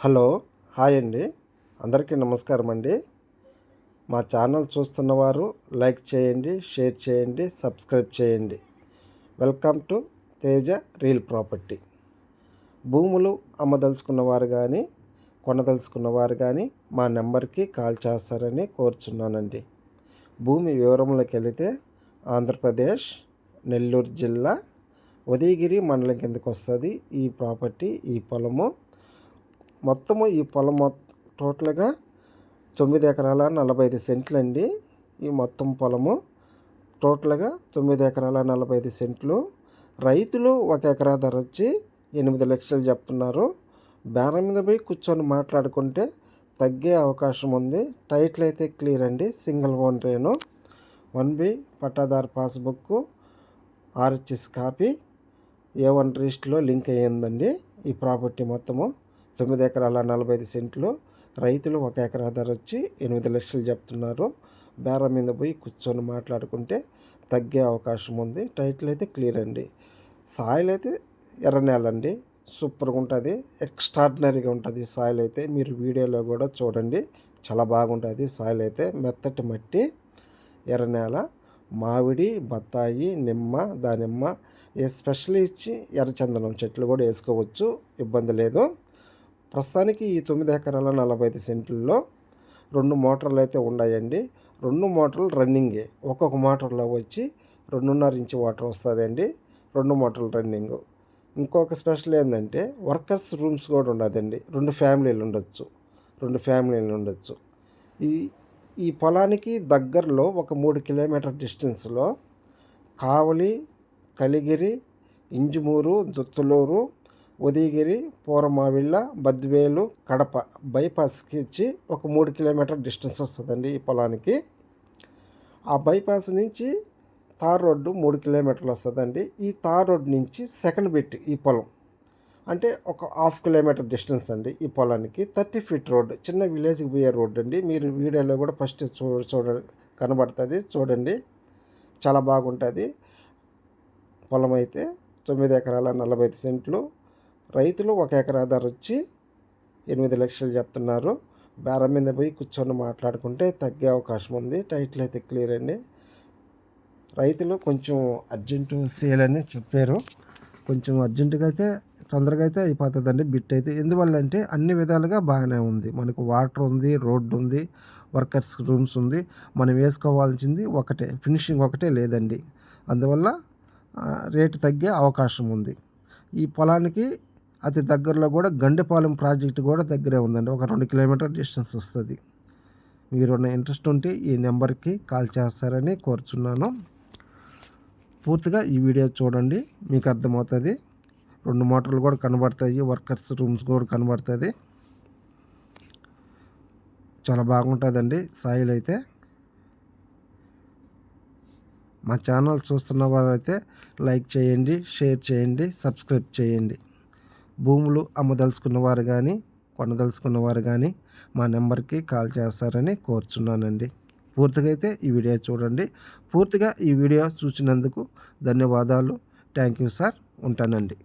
Hello hi అండి. అందరికీ నమస్కారం అండి. మా ఛానల్ చూస్తున్నవారు లైక్ చేయండి షేర్ చేయండి సబ్స్క్రైబ్ చేయండి. Welcome to Teja real property. భూములు అమ్మదలుచుకున్నవారు కానీ కొనదలుచుకున్నవారు కానీ మా నెంబర్కి కాల్ చేస్తారని కోరుచున్నానండి. భూమి వివరంలోకి వెళితే ఆంధ్రప్రదేశ్ నెల్లూరు జిల్లా ఉదయగిరి మండలం కిందకు వస్తుంది ఈ ప్రాపర్టీ ఈ పొలము. మొత్తము ఈ పొలం టోటల్గా తొమ్మిది ఎకరాల నలభై ఐదు సెంట్లు అండి ఈ మొత్తం పొలము టోటల్గా తొమ్మిది ఎకరాల నలభై ఐదు సెంట్లు. రైతులు ఒక ఎకరా ధర వచ్చి ఎనిమిది లక్షలు చెప్తున్నారు. బేరం మీద పోయి కూర్చొని మాట్లాడుకుంటే తగ్గే అవకాశం ఉంది. టైటిల్ అయితే క్లియర్ అండి. Single own Renu one B పట్టాదారు passbook RHS copy A one రిజిస్ట్లో link అయ్యిందండి. ఈ ప్రాపర్టీ మొత్తము తొమ్మిది ఎకరాల నలభై ఐదు సెంట్లు రైతులు ఒక ఎకరా ధర వచ్చి ఎనిమిది లక్షలు చెప్తున్నారు. బేరం మీద పోయి కూర్చొని మాట్లాడుకుంటే తగ్గే అవకాశం ఉంది. టైటిల్ అయితే క్లియర్ అండి. సాయిల్ అయితే ఎర్ర నేల అండి. సూపర్గా ఉంటుంది. ఎక్స్ట్రాడినరీగా ఉంటుంది సాయిల్ అయితే. మీరు వీడియోలో కూడా చూడండి. చాలా బాగుంటుంది. సాయిల్ అయితే మెత్తటి మట్టి ఎర్ర నేల మామిడి బత్తాయి నిమ్మ దానిమ్మ ఎస్పెషల్లీ ఇచ్చి ఎర్రచందనం చెట్లు కూడా వేసుకోవచ్చు. ఇబ్బంది లేదు. ప్రస్తుతానికి ఈ తొమ్మిది ఎకరాల నలభై ఐదు సెంట్లలో రెండు మోటార్లు అయితే ఉన్నాయండి. రెండు మోటార్లు రన్నింగే. ఒక్కొక్క మోటార్లో వచ్చి రెండున్నర ఇంచు వాటర్ వస్తుందండి. రెండు మోటార్లు రన్నింగ్. ఇంకొక స్పెషల్ ఏంటంటే వర్కర్స్ రూమ్స్ కూడా ఉండదండి. రెండు ఫ్యామిలీలు ఉండొచ్చు. రెండు ఫ్యామిలీలు ఉండొచ్చు. ఈ ఈ పొలానికి దగ్గరలో ఒక మూడు కిలోమీటర్ డిస్టెన్స్లో కావలి కలిగిరి ఇంజుమూరు దుత్తులూరు ఉదయగిరి పూరమావిళ్ళ బద్వేలు కడప బైపాస్కి ఇచ్చి ఒక మూడు కిలోమీటర్ డిస్టెన్స్ వస్తుందండి ఈ పొలానికి. ఆ బైపాస్ నుంచి తార్ రోడ్డు మూడు కిలోమీటర్లు వస్తుందండి. ఈ తార్ రోడ్ నుంచి సెకండ్ బిట్ ఈ పొలం. అంటే ఒక హాఫ్ కిలోమీటర్ డిస్టెన్స్ అండి ఈ పొలానికి. థర్టీ ఫీట్ రోడ్ చిన్న విలేజ్కి పోయే రోడ్ అండి. మీరు వీడియోలో కూడా ఫస్ట్ చూ చూడ కనబడుతుంది చూడండి. చాలా బాగుంటుంది. పొలం అయితే తొమ్మిది ఎకరాల నలభై ఐదు సెంట్లు. రైతులు ఒక ఎకరా ధర వచ్చి ఎనిమిది లక్షలు చెప్తున్నారు. బేరం మీద పోయి కూర్చొని మాట్లాడుకుంటే తగ్గే అవకాశం ఉంది. టైటిల్ అయితే క్లియర్ అండి. రైతులు కొంచెం అర్జెంటు సేల్ అని చెప్పారు. కొంచెం అర్జెంటుగా అయితే తొందరగా అయితే అయిపోతుందండి. బిట్ అయితే ఎందువల్ల అంటే అన్ని విధాలుగా బాగానే ఉంది. మనకు వాటర్ ఉంది రోడ్డు ఉంది వర్కర్స్ రూమ్స్ ఉంది. మనం వేసుకోవాల్సింది ఒకటే ఫినిషింగ్ ఒకటే లేదండి. అందువల్ల రేటు తగ్గే అవకాశం ఉంది. ఈ పొలానికి అతి దగ్గరలో కూడా గండిపాలెం ప్రాజెక్ట్ కూడా దగ్గరే ఉందండి. ఒక రెండు కిలోమీటర్ డిస్టెన్స్ వస్తుంది. మీరు ఇంట్రెస్ట్ ఉంటే ఈ నెంబర్కి కాల్ చేస్తారని కోరుచున్నాను. పూర్తిగా ఈ వీడియో చూడండి మీకు అర్థమవుతుంది. రెండు మోటార్లు కూడా కనబడతాయి వర్కర్స్ రూమ్స్ కూడా కనబడుతుంది చాలా బాగుంటుందండి సాయిల్ అయితే. మా ఛానల్ చూస్తున్న వారైతే లైక్ చేయండి షేర్ చేయండి సబ్స్క్రైబ్ చేయండి. భూములు అమ్మదలుచుకున్న వారు కానీ కొనదలుచుకున్న వారు కానీ మా నెంబర్కి కాల్ చేస్తారని కోరుచున్నానండి. పూర్తిగా అయితే ఈ వీడియో చూడండి. పూర్తిగా ఈ వీడియో చూసినందుకు ధన్యవాదాలు. Thank you sir. ఉంటానండి.